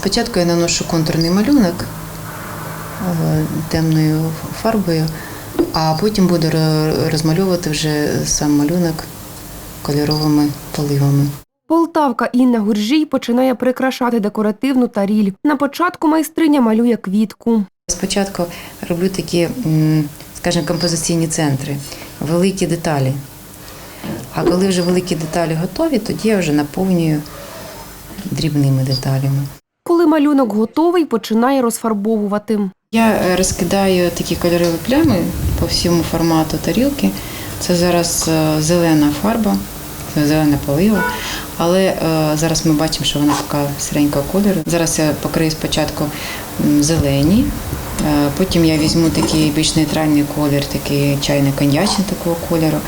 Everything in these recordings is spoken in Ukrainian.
Спочатку я наношу контурний малюнок е, темною фарбою, а потім буду розмальовувати вже сам малюнок кольоровими поливами. Полтавка Інна Гуржій починає прикрашати декоративну таріль. На початку майстриня малює квітку. Спочатку роблю такі, скажімо, композиційні центри, великі деталі. А коли вже великі деталі готові, тоді я вже наповнюю дрібними деталями. Коли малюнок готовий, починає розфарбовувати. Я е, розкидаю такі кольорові плями по всьому формату тарілки. Це зараз е, зелена фарба, зелена полива. Але е, зараз ми бачимо, що вона така сіренького кольору. Зараз я покрию спочатку зелені, потім я візьму такий більш нейтральний колір, такий чайний коньячний такого кольору.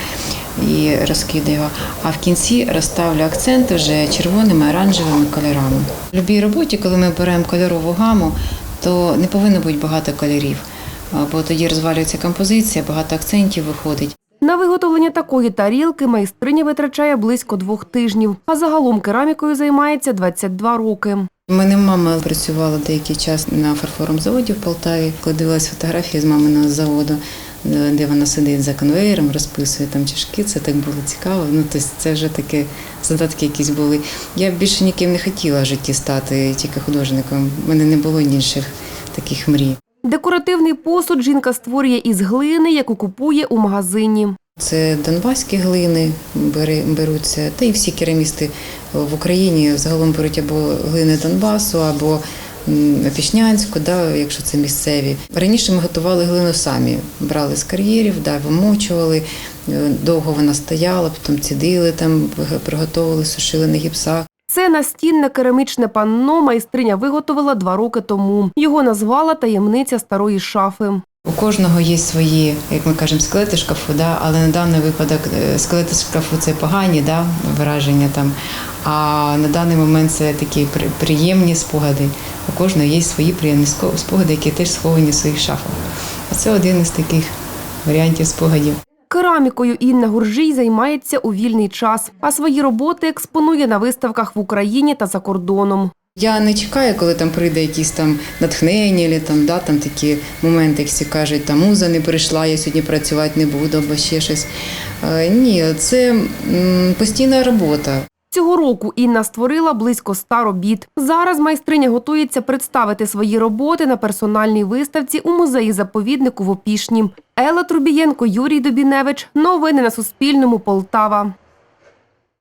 І розкидаю його. А в кінці розставлю акценти вже червоними, оранжевими кольорами. В будь-якій роботі, коли ми беремо кольорову гаму, то не повинно бути багато кольорів, бо тоді розвалюється композиція, багато акцентів виходить. На виготовлення такої тарілки майстриня витрачає близько двох тижнів, а загалом керамікою займається 22 роки. У мене мама працювала деякий час на фарфоровому заводі в Полтаві. Коли дивилась фотографії з маминого заводу, де вона сидить за конвеєром, розписує там чашки, це так було цікаво. Ну, тобто це вже таке задатки якісь були. Я більше ніким не хотіла в житті стати, тільки художником. У мене не було інших таких мрій. Декоративний посуд жінка створює із глини, яку купує у магазині. Це донбаські глини беруться, та і всі керамісти в Україні загалом беруть або глини Донбасу, або Пішнянську, да, якщо це місцеві. Раніше ми готували глину самі, брали з кар'єрів, да, вимочували, е, довго вона стояла, потім цідили, там, приготовили, сушили на гіпсах. Це настінне керамічне панно майстриня виготовила два роки тому. Його назвала таємниця старої шафи. У кожного є свої, як ми кажемо, скелети шкафу, да? але на даний випадок е, скелети шкафу це погані да? враження там. А на даний момент це такі приємні спогади. У кожного є свої приємні спогади, які теж сховані в своїх шафах. Оце один із таких варіантів спогадів. Керамікою Інна Гуржій займається у вільний час, а свої роботи експонує на виставках в Україні та за кордоном. Я не чекаю, коли там прийде якісь там натхнення, там, да, там такі моменти, як всі кажуть, там муза не прийшла, я сьогодні працювати не буду, або ще щось. Е, Ні, це постійна робота. Цього року Інна створила близько ста робіт. Зараз майстриня готується представити свої роботи на персональній виставці у музеї заповіднику в Опішні. Елла Трубієнко, Юрій Добіневич. Новини на Суспільному. Полтава.